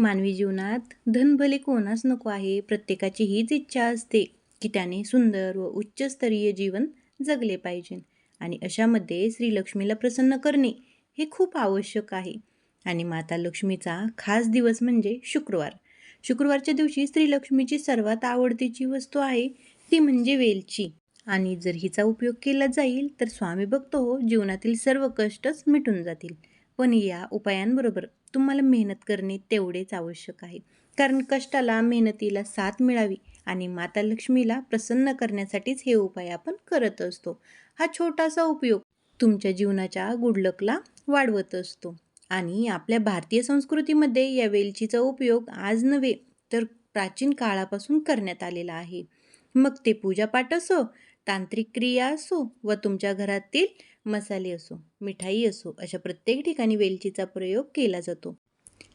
मानवी जीवनात धन भले कोणास नको आहे प्रत्येकाची हीच इच्छा असते की त्याने सुंदर व उच्चस्तरीय जीवन जगले पाहिजे आणि अशामध्ये श्रीलक्ष्मीला प्रसन्न करणे हे खूप आवश्यक आहे. आणि माता लक्ष्मीचा खास दिवस म्हणजे शुक्रवार. शुक्रवारच्या दिवशी श्रीलक्ष्मीची सर्वात आवडतीची वस्तू आहे ती म्हणजे वेलची. आणि जर हिचा उपयोग केला जाईल तर स्वामी भक्त हो जीवनातील सर्व कष्टच मिटून जातील. पण या उपायांबरोबर तुम्हाला मेहनत करणे तेवढेच आवश्यक आहे. कारण कष्टाला मेहनतीला साथ मिळावी आणि माता लक्ष्मीला प्रसन्न करण्यासाठीच हे उपाय आपण करत असतो. हा छोटासा उपयोग तुमच्या जीवनाच्या गुडलकला वाढवत असतो. आणि आपल्या भारतीय संस्कृतीमध्ये या वेलचीचा उपयोग आज नव्हे तर प्राचीन काळापासून करण्यात आलेला आहे. मग ते पूजापाठ असो तांत्रिक क्रिया असो व तुमच्या घरातील मसाले असो मिठाई असो अशा प्रत्येक ठिकाणी वेलचीचा प्रयोग केला जातो.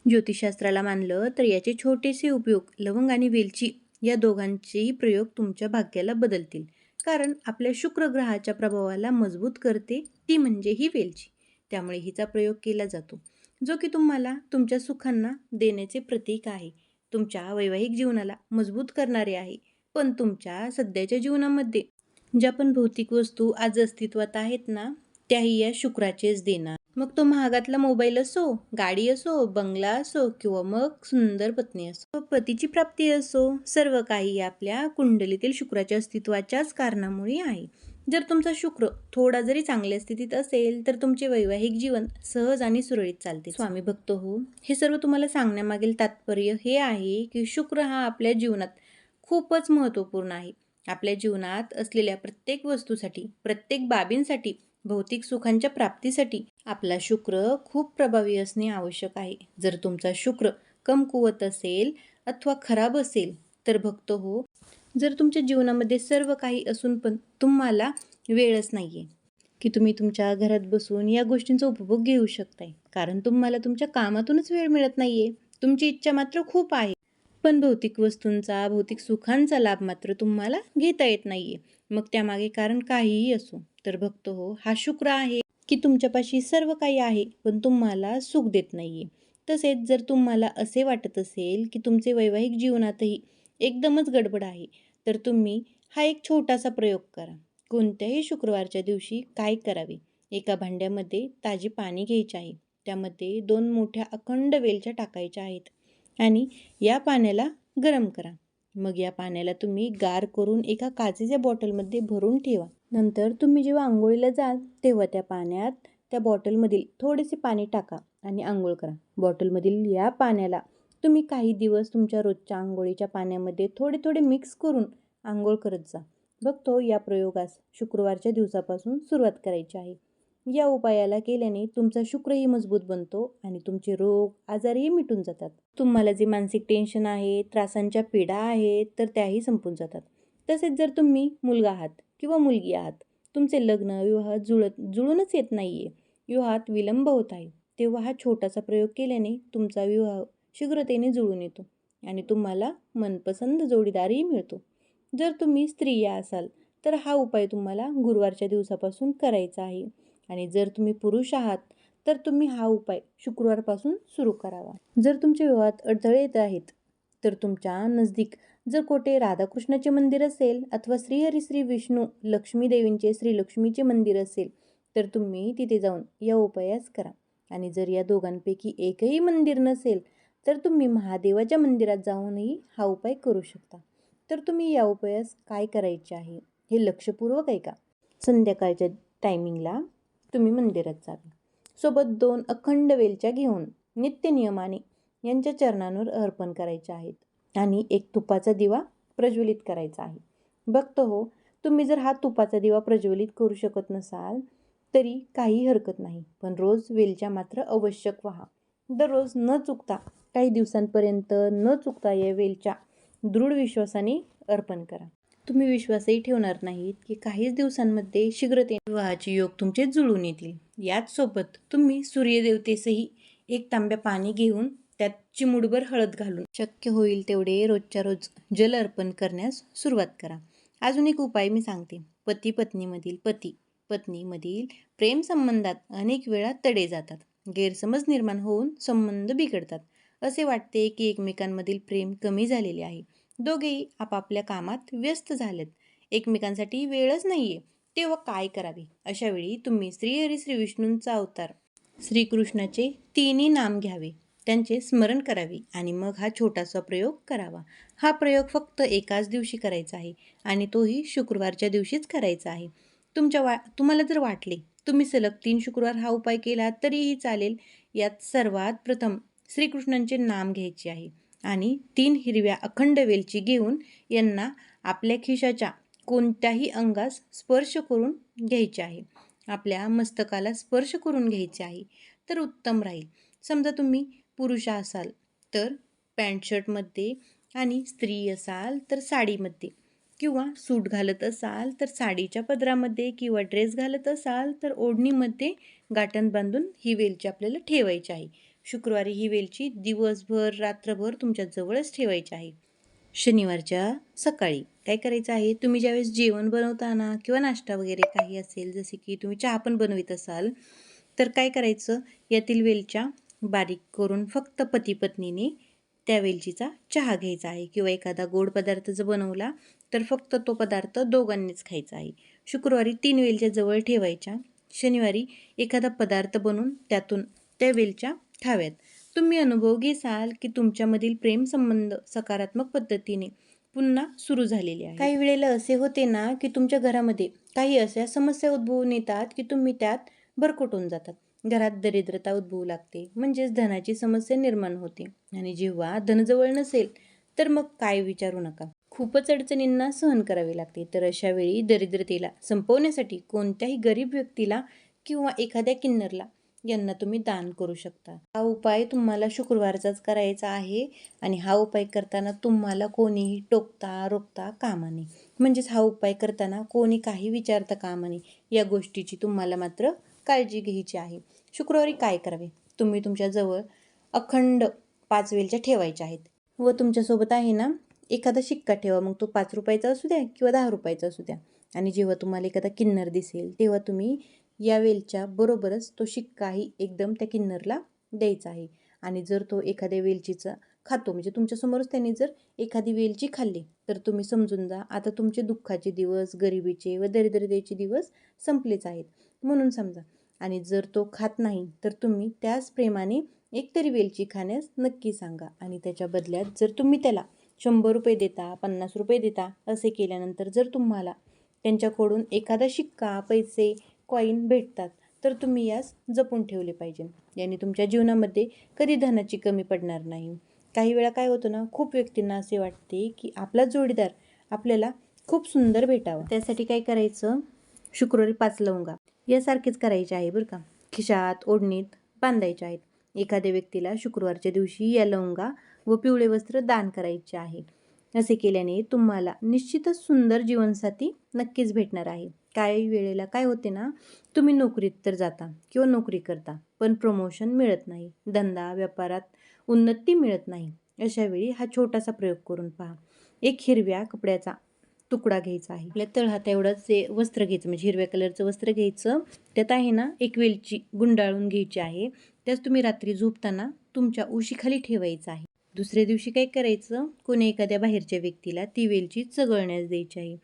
ज्योतिषशास्त्राला मानलं तर याचे छोटेसे उपयोग लवंग आणि वेलची या दोघांचेही प्रयोग तुमच्या भाग्याला बदलतील. कारण आपल्या शुक्र ग्रहाच्या प्रभावाला मजबूत करते ती म्हणजे ही वेलची. त्यामुळे हिचा प्रयोग केला जातो. जो की तुम्हाला तुमच्या सुखांना देण्याचे प्रतीक आहे. तुमच्या वैवाहिक जीवनाला मजबूत करणारे आहे. पण तुमच्या सध्याच्या जीवनामध्ये ज्या पण भौतिक वस्तू आज अस्तित्वात आहेत ना त्याही या शुक्राचेच देणार. मग तो महागातला मोबाईल असो गाडी असो बंगला असो किंवा मग सुंदर पत्नी असो पतीची प्राप्ती असो सर्व काही आपल्या कुंडलीतील शुक्राच्या अस्तित्वाच्याच कारणामुळे आहे. जर तुमचा शुक्र थोडा जरी चांगल्या स्थितीत असेल तर तुमचे वैवाहिक जीवन सहज आणि सुरळीत चालते. स्वामी भक्त हो हे सर्व तुम्हाला सांगण्यामागील तात्पर्य हे आहे की शुक्र हा आपल्या जीवनात खूपच महत्त्वपूर्ण आहे. आपल्या जीवनात असलेल्या प्रत्येक वस्तूसाठी प्रत्येक बाबींसाठी भौतिक सुखांच्या प्राप्तीसाठी आपला शुक्र खूप प्रभावी असणे आवश्यक आहे. जर तुमचा शुक्र कमकुवत असेल अथवा खराब असेल तर भक्त हो. जर तुमच्या जीवनामध्ये सर्व काही असून पण तुम्हाला वेळच नाही आहे की तुम्ही तुमच्या घरात बसून या गोष्टींचा उपभोग घेऊ शकताय. कारण तुम्हाला तुमच्या कामातूनच वेळ मिळत नाही आहे तुमची इच्छा मात्र खूप आहे. पण भौतिक वस्तूंचा भौतिक सुखांचा लाभ मात्र तुम्हाला घेता येत नाहीये. मग त्यामागे कारण काहीही असो तर भक्त हो हा शुक्र आहे की तुमच्यापाशी सर्व काही आहे पण तुम्हाला सुख देत नाहीये. तसेच जर तुम्हाला असे वाटत असेल की तुमचे वैवाहिक जीवनातही एकदमच गडबड आहे तर तुम्ही हा एक छोटासा प्रयोग करा. कोणत्याही शुक्रवारच्या दिवशी काय करावे? एका भांड्यामध्ये ताजे पाणी घ्यायचे आहे. त्यामध्ये दोन मोठ्या अखंड वेलच्या टाकायच्या आहेत. आणि या पाण्याला गरम करा. मग या पाण्याला तुम्ही गार करून एका काचेच्या बॉटलमध्ये भरून ठेवा. नंतर तुम्ही जेव्हा आंघोळीला जाल तेव्हा त्या पाण्यात त्या बॉटलमधील थोडेसे पाणी टाका आणि आंघोळ करा. बॉटलमधील या पाण्याला तुम्ही काही दिवस तुमच्या रोजच्या आंघोळीच्या पाण्यामध्ये थोडे थोडे मिक्स करून आंघोळ करत जा. बघतो या प्रयोगास शुक्रवारच्या दिवसापासून सुरुवात करायची आहे. या उपायाला केल्याने तुमचा शुक्रही मजबूत बनतो आणि तुमचे रोग आजारही मिटून जातात. तुम्हाला जे मानसिक टेन्शन आहे त्रासांच्या पीडा आहेत तर त्याही संपून जातात. तसेच जर तुम्ही मुलगा आहात किंवा मुलगी आहात तुमचे लग्न विवाह जुळत जुळूनच येत नाही आहे विवाहात विलंब होत आहे तेव्हा हा छोटासा प्रयोग केल्याने तुमचा विवाह शीघ्रतेने जुळून येतो आणि तुम्हाला मनपसंत जोडीदारही मिळतो. जर तुम्ही स्त्रिया असाल तर हा उपाय तुम्हाला गुरुवारच्या दिवसापासून करायचा आहे. आणि जर तुम्ही पुरुष आहात तर तुम्ही हा उपाय शुक्रवारपासून सुरू करावा. जर तुमच्या विवाहात अडथळे येत आहेत तर तुमच्या नजदीक जर कोठे राधाकृष्णाचे मंदिर असेल अथवा श्रीहरी श्री विष्णू लक्ष्मी देवींचे श्री लक्ष्मीचे मंदिर असेल तर तुम्ही तिथे जाऊन या उपायास करा. आणि जर या दोघांपैकी एकही मंदिर नसेल तर तुम्ही महादेवाच्या मंदिरात जाऊनही हा उपाय करू शकता. तर तुम्ही या उपायास काय करायचे आहे हे लक्षपूर्वक ऐका. संध्याकाळच्या टायमिंगला तुम्ही मंदिरात जावे सोबत दोन अखंड वेलच्या घेऊन नित्य नियमाने यांच्या चरणांवर अर्पण करायचे आहेत आणि एक तुपाचा दिवा प्रज्वलित करायचा आहे. बघतो हो तुम्ही जर हा तुपाचा दिवा प्रज्वलित करू शकत नसाल तरी काही हरकत नाही पण रोज वेलच्या मात्र आवश्यक व्हा. दररोज न चुकता काही दिवसांपर्यंत न चुकता या वेलच्या दृढ विश्वासाने अर्पण करा. तुम्ही विश्वासही ठेवणार नाहीत की काहीच दिवसांमध्ये शीघ्रते विवाहाचे योग तुमचे जुळून येतील. याचसोबत तुम्ही सूर्यदेवतेसही एक तांब्या पाणी घेऊन त्यात चिमुडभर हळद घालून शक्य होईल तेवढे रोजच्या रोज जल अर्पण करण्यास सुरुवात करा. अजून एक उपाय मी सांगते. पती पत्नीमधील पती पत्नीमधील प्रेम संबंधात अनेक वेळा तडे जातात. गैरसमज निर्माण होऊन संबंध बिघडतात. असे वाटते की एकमेकांमधील प्रेम कमी झालेले आहे. दोघेही आपापल्या कामात व्यस्त झालेत. एकमेकांसाठी वेळच नाहीये. तेव्हा काय करावे? अशा वेळी तुम्ही श्रीहरी श्री विष्णूंचा अवतार श्रीकृष्णाचे तिन्ही नाम घ्यावे. त्यांचे स्मरण करावे आणि मग हा छोटासा प्रयोग करावा. हा प्रयोग फक्त एकाच दिवशी करायचा आहे आणि तोही शुक्रवारच्या दिवशीच करायचा आहे. तुमच्या वा तुम्हाला जर वाटले तुम्ही सलग तीन शुक्रवार हा उपाय केला तरीही चालेल. यात सर्वात प्रथम श्रीकृष्णांचे नाम घ्यायचे आहे. आणि तीन हिरव्या अखंड वेलची घेऊन यांना आपल्या खिशाच्या कोणत्याही अंगास स्पर्श करून घ्यायचे आहे. आपल्या मस्तकाला स्पर्श करून घ्यायचे आहे. तर उत्तम राहील. समजा तुम्ही पुरुष असाल तर पॅन्ट शर्टमध्ये आणि स्त्री असाल तर साडीमध्ये किंवा सूट घालत असाल तर साडीच्या पदरामध्ये किंवा ड्रेस घालत असाल तर ओढणीमध्ये गाठण बांधून ही वेलची आपल्याला ठेवायची आहे. शुक्रवारी ही वेलची दिवसभर रात्रभर तुमच्या जवळच ठेवायची आहे. शनिवारच्या सकाळी काय करायचं आहे? तुम्ही ज्यावेळेस जेवण बनवताना किंवा नाश्ता वगैरे काही असेल जसे की तुम्ही चहा पण बनवित असाल तर काय करायचं? यातील वेलच्या बारीक करून फक्त पती पत्नीने त्या वेलचीचा चहा घ्यायचा आहे किंवा एखादा गोड पदार्थ जर बनवला तर फक्त तो पदार्थ दोघांनीच खायचा आहे. शुक्रवारी तीन वेलच्या जवळ ठेवायच्या. शनिवारी एखादा पदार्थ बनवून त्यातून त्या वेलच्या खाव्यात तुम्ही अनुभव घेसाल की तुमच्यामधील प्रेम संबंध सकारात्मक पद्धतीने पुन्हा सुरू झालेले आहे काही वेळेला असे होते ना की तुमच्या घरामध्ये काही अशा समस्या उद्भवून येतात की तुम्ही त्यात भरकटून जातात. घरात दरिद्रता उद्भवू लागते म्हणजेच धनाची समस्या निर्माण होते. आणि जेव्हा धनजवळ नसेल तर मग काय विचारू नका. खूपच अडचणींना सहन करावे लागते. तर अशा वेळी दरिद्रतेला संपवण्यासाठी कोणत्याही गरीब व्यक्तीला किंवा एखाद्या किन्नरला यांना तुम्ही दान करू शकता. हा उपाय तुम्हाला शुक्रवारचाच करायचा आहे आणि हा उपाय करताना तुम्हाला कोणीही टोकता रोखता कामा नये. म्हणजेच हा उपाय करताना कोणी काही विचारता कामा नये. या गोष्टीची तुम्हाला मात्र काळजी घ्यायची आहे. शुक्रवारी काय करावे? तुम्ही तुमच्याजवळ अखंड पाच वेलच्या ठेवायच्या आहेत. व तुमच्यासोबत आहे ना एखादा शिक्का ठेवा. मग तो पाच रुपयाचा असू द्या किंवा दहा रुपयाचा असू द्या. आणि जेव्हा तुम्हाला एखादा किन्नर दिसेल तेव्हा तुम्ही या वेलच्या बरोबरच तो शिक्काही एकदम त्या किन्नरला द्यायचा आहे. आणि जर तो एखाद्या वेलचीचा खातो म्हणजे तुमच्यासमोरच त्याने जर एखादी वेलची खाल्ली तर तुम्ही समजून जा आता तुमचे दुःखाचे दिवस गरिबीचे व दरिद्रतेचे दिवस संपलेच आहेत. म्हणून समजा. आणि जर तो खात नाही तर तुम्ही त्याच प्रेमाने एकतरी वेलची खाण्यास नक्की सांगा. आणि त्याच्या बदल्यात जर तुम्ही त्याला शंभर रुपये देता पन्नास रुपये देता असे केल्यानंतर जर तुम्हाला त्यांच्याकडून एखादा शिक्का पैसे कॉईन भेटतात तर तुम्ही यास जपून ठेवले पाहिजे. याने तुमच्या जीवनामध्ये कधी धनाची कमी पडणार नाही. काही वेळा काय होतं ना खूप व्यक्तींना असे वाटते की आपला जोडीदार आपल्याला खूप सुंदर भेटावा. त्यासाठी काय करायचं? शुक्रवारी पाच लवंगा यासारखेच करायचे आहे बरं का. खिशात ओढणीत बांधायचे आहेत. एखाद्या व्यक्तीला शुक्रवारच्या दिवशी या लवंगा व पिवळे वस्त्र दान करायचे आहे. असे केल्याने तुम्हाला निश्चितच सुंदर जीवनसाथी नक्कीच भेटणार आहे. काही वेळेला काय होते ना तुम्ही नोकरीत तर जाता किंवा नोकरी करता पण प्रमोशन मिळत नाही. धंदा व्यापारात उन्नती मिळत नाही. अशावेळी हा छोटासा प्रयोग करून पहा. एक हिरव्या कपड्याचा तुकडा घ्यायचा आहे. आपल्या तळहात एवढंच जे वस्त्र घ्यायचं म्हणजे हिरव्या कलरचं वस्त्र घ्यायचं. त्यात आहे ना एक वेलची गुंडाळून घ्यायची आहे. त्याच तुम्ही रात्री झोपताना तुमच्या उशीखाली ठेवायचं आहे. दुसऱ्या दिवशी काय करायचं? कोणी एखाद्या बाहेरच्या व्यक्तीला ती वेलची चघळण्यास द्यायची आहे.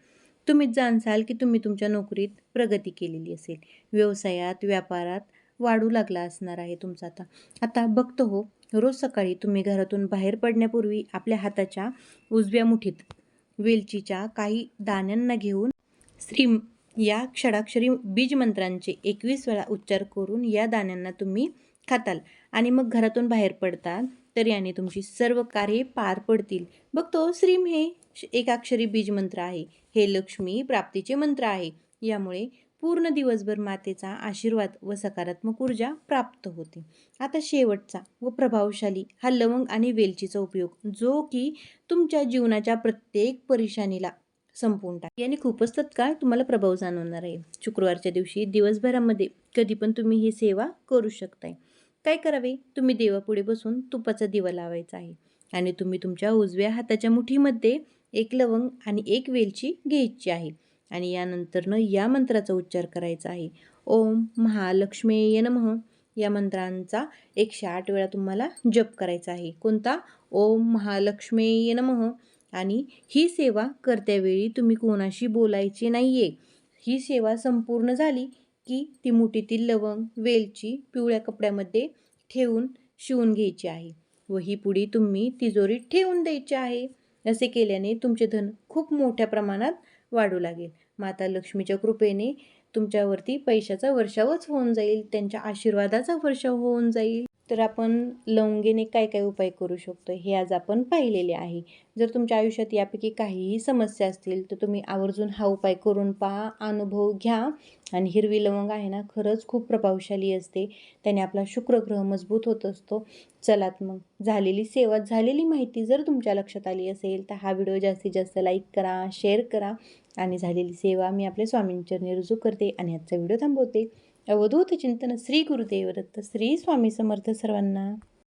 तुम्हीच जाणसाल की तुम्ही तुमच्या नोकरीत प्रगती केलेली असेल. व्यवसायात व्यापारात वाढू लागला असणार आहे तुमचा आता. आता बघतो हो रोज सकाळी तुम्ही घरातून बाहेर पडण्यापूर्वी आपल्या हाताच्या उजव्या मुठीत वेलचीच्या काही दाण्यांना घेऊन श्री या क्षडाक्षरी बीजमंत्रांचे एकवीस वेळा उच्चार करून या दाण्यांना तुम्ही खाताल आणि मग घरातून बाहेर पडतात. तर याने तुमची सर्व कार्ये पार पडतील. बघतो श्रीम हे एकाक्षरी बीज मंत्र आहे. हे लक्ष्मी प्राप्तीचे मंत्र आहे. यामुळे पूर्ण दिवसभर मातेचा आशीर्वाद व सकारात्मक ऊर्जा प्राप्त होते. आता शेवटचा व प्रभावशाली हा लवंग आणि वेलचीचा उपयोग जो की तुमच्या जीवनाच्या प्रत्येक परेशानीला संपवून टाक याने खूपच तत्काळ तुम्हाला प्रभाव जाणवणार आहे. शुक्रवारच्या दिवशी दिवसभरामध्ये कधी पण तुम्ही ही सेवा करू शकताय. काय करावे? तुम्ही देवापुढे बसून तुपाचा दिवा लावायचा आहे आणि तुम्ही तुमच्या उजव्या हाताच्या मुठीमध्ये एक लवंग आणि एक वेलची घ्यायची आहे आणि यानंतरनं या मंत्राचा उच्चार करायचा आहे. ओम महालक्ष्मीय नमः. या मंत्रांचा एकशे आठ वेळा तुम्हाला जप करायचा आहे. कोणता? ओम महालक्ष्मी नमः. आणि ही सेवा करत्यावेळी तुम्ही कोणाशी बोलायचे नाही आहे ही सेवा संपूर्ण झाली. की ती मुठीतील लवंग वेलची पिवळ्या कपड्यामध्ये ठेवून शिवून घ्यायची आहे व ही पुडी तुम्ही तिजोरीत ठेवून द्यायची आहे. असे केल्याने तुमचे धन खूप मोठ्या प्रमाणात वाढू लागेल. माता लक्ष्मीच्या कृपेने तुमच्यावरती पैशाचा वर्षावच होऊन जाईल त्यांच्या आशीर्वादाचा वर्षाव होऊन जाईल. तर आपण लवंगेने काय काय उपाय करू शकतो हे आज आपण पाहिलेले आहे. जर तुमच्या आयुष्यात यापैकी काहीही समस्या असतील तर तुम्ही आवर्जून हा उपाय करून पहा अनुभव घ्या. आणि हिरवी लवंग आहे ना खरंच खूप प्रभावशाली असते. त्याने आपला शुक्रग्रह मजबूत होत असतो. चलात मग झालेली सेवा झालेली माहिती जर तुमच्या लक्षात आली असेल तर हा व्हिडिओ जास्तीत जास्त लाईक करा शेअर करा. आणि झालेली सेवा मी आपल्या स्वामींचरणी रुजू करते आणि आजचा व्हिडिओ थांबवते. अवधूत चिंतन श्री गुरुदेव दत्त श्री स्वामी समर्थ सर्वांना